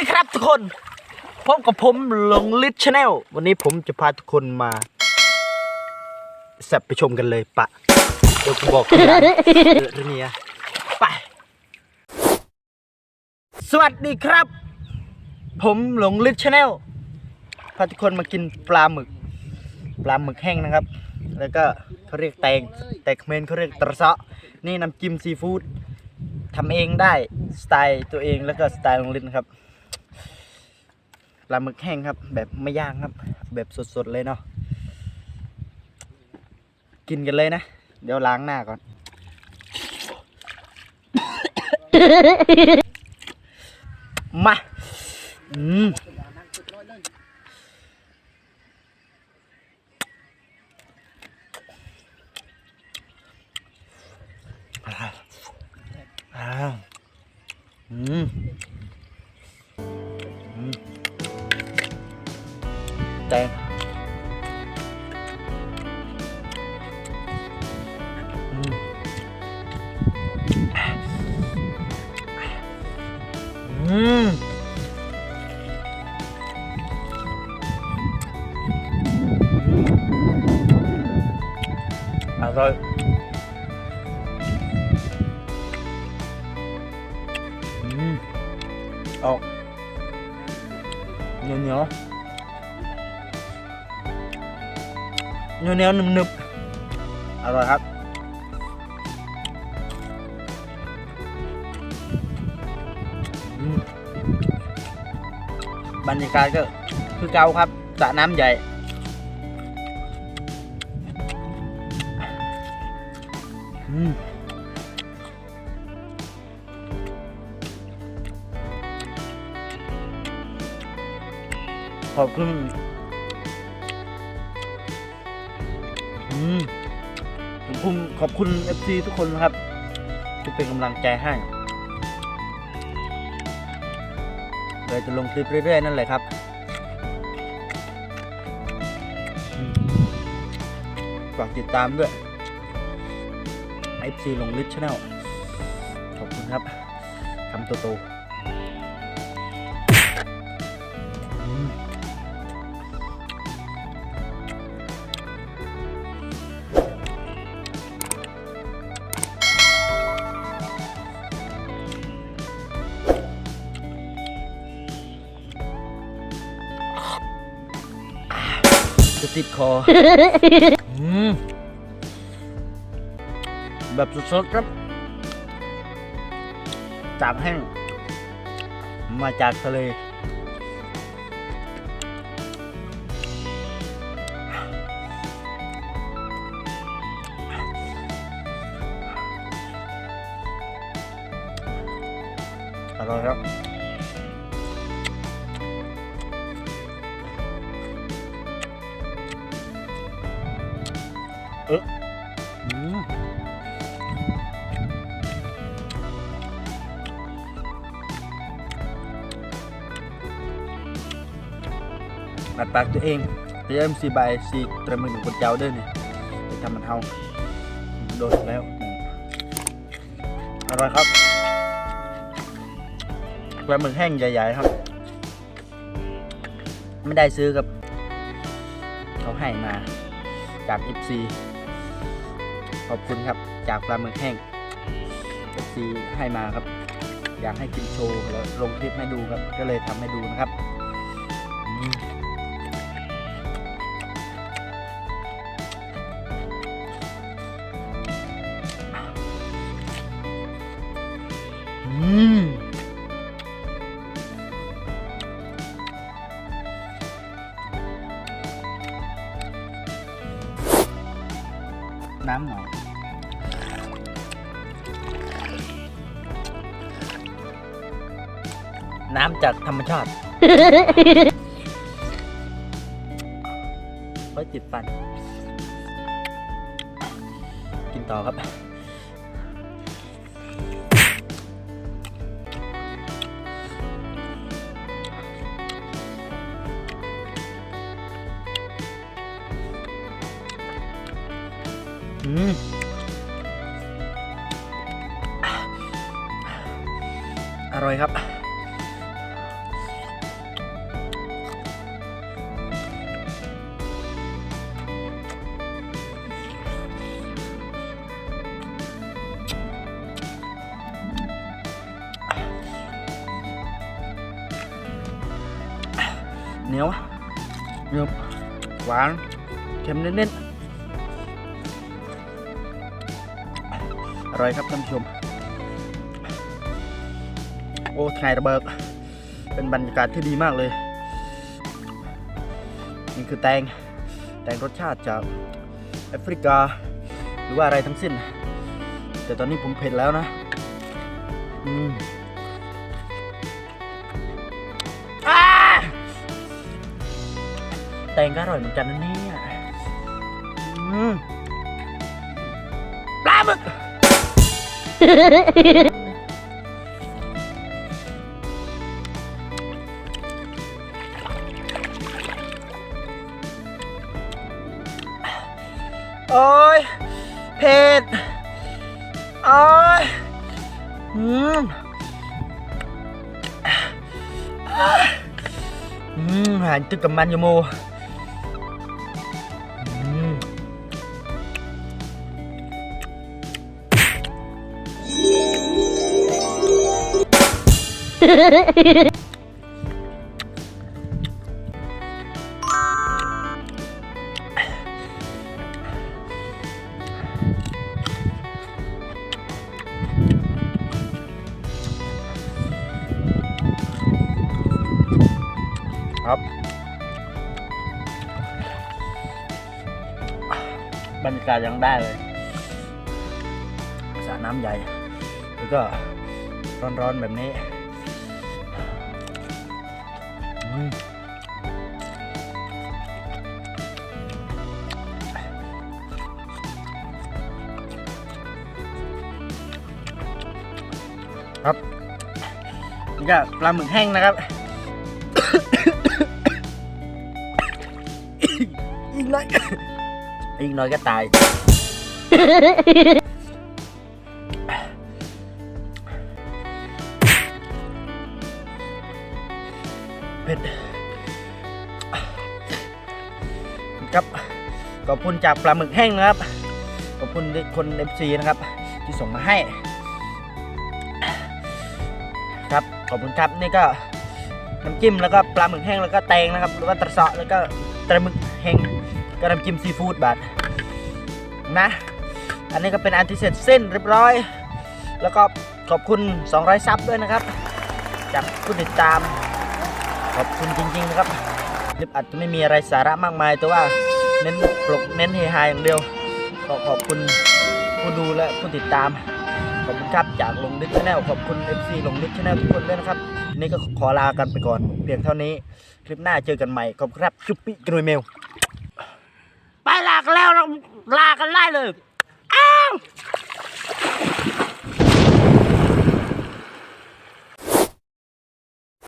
ดีครับทุกคนพบกับผมหลงลิทชาแนลวันนี้ผมจะพาทุกคนมาแซบไปชมกันเลยปะเดี๋ยวกูบอกทีหลังเออเรื่องนี้อะไป สวัสดีครับ ผมหลงลิทชาแนลพาทุกคนมากินปลาหมึก ปลาหมึกแห้งนะครับ แล้วก็เขาเรียกแตงแต่เขมรเขาเรียกตระเซาะนี่น้ำจิ้มซีฟู้ดทำเองได้สไตล์ตัวเองแล้วก็สไตล์โรงเรียนครับ ปลาหมึกแห้งครับ แบบไม่ย่างครับ แบบสดๆเลยเนาะกินกันเลยนะ เดี๋ยวล้างหน้าก่อน มา อืม แตงอืมอืมอ เหนียวเหนียวเหนียวเหนียวหนึบหนึบอร่อยครับอืมบรรยากาศก็คือเก่าครับสระน้ำใหญ่อืมขอบคุณ อืมขอบคุณขอบคุณ FC ทุกคนนะครับ ที่เป็นกำลังใจให้เลยจะลงคลิปเรื่อยๆ นั่นแหละครับฝากติดตามด้วย FC ลงลิชแนลขอบคุณครับคำโตๆ ติดคออืมแบบสดๆครับ จากแห้ง มาจากทะเลอร่อยครับ อัดปากตัวเองเตรียมสีใบสีตระมึงคนเจ้าเด้วยนี่ไปทำมันเฮาโดนแล้วอร่อยครับปลาหมึกแห้งใหญ่ ๆ ครับ ไม่ได้ซื้อครับ เขาให้มาจาก FC ขอบคุณครับ จากปลาหมึกแห้ง FC ให้มาครับ อยากให้กินโชว์แล้วลงคลิปให้ดูครับ ก็เลยทำให้ดูนะครับำหน่อยน้ำจากธรรมชาติไว้จิบฟัน กินต่อครับ อร่อยครับ เหนียวเนื้อหวานเค็มเน้นๆ อร่อยครับท่านผู้ชม โอ้ไงระเบิดเป็นบรรยากาศที่ดีมากเลย นี่คือแตง แตงรสชาติจากแอฟริกา หรือว่าอะไรทั้งสิ้น แต่ตอนนี้ผมเผ็ดแล้วนะ อืมแตงก็อร่อยเหมือนกันนะเนี่ยปลาหมึก โอ้ยเผ็ดโอ้ยอืมอืมหายตึกกับมันอยู่โม ครับ บรรยากาศยังได้เลยสระน้ำใหญ่ แล้วก็ร้อนๆแบบนี้ ครับนี่ก็ปลาหมึกแห้งนะครับ อีกหน่อย อีกหน่อยก็ตาย เผ็ดครับขอบคุณจากปลาหมึกแห้งนะครับ ขอบคุณคนเอฟซีนะครับ ที่ส่งมาให้ ครับขอบคุณครับนี่ก็น้ำจิ้มแล้วก็ปลาหมึกแห้งแล้วก็แตงนะครับแล้วก็ตะเสาะแล้วก็ปลาหมึกแห้งก็น้ำจิ้มซีฟู้ดบาทนะ อันนี้ก็เป็นอันที่เสร็จสิ้นเรียบร้อย แล้วก็ขอบคุณ 200 ซับด้วยนะครับจากผู้ติดตาม ขอบคุณจริงๆนะครับคลิปอาจจะไม่มีอะไรสาระมากมาย แต่ว่าเน้นปลุกเน้นเฮฮาอย่างเดียวก็ขอบคุณผู้ดูและผู้ติดตาม ขอบคุณครับจากลงดิชแนลขอบคุณ FC ลงดิชแนลทุกคนด้วยนะครับ นี่ก็ขอลากันไปก่อน เพียงเท่านี้ คลิปหน้าเจอกันใหม่ ขอบคุณครับชุปปี้กรุยเมล ไปลากันแล้วลากันได้เลย อ้าว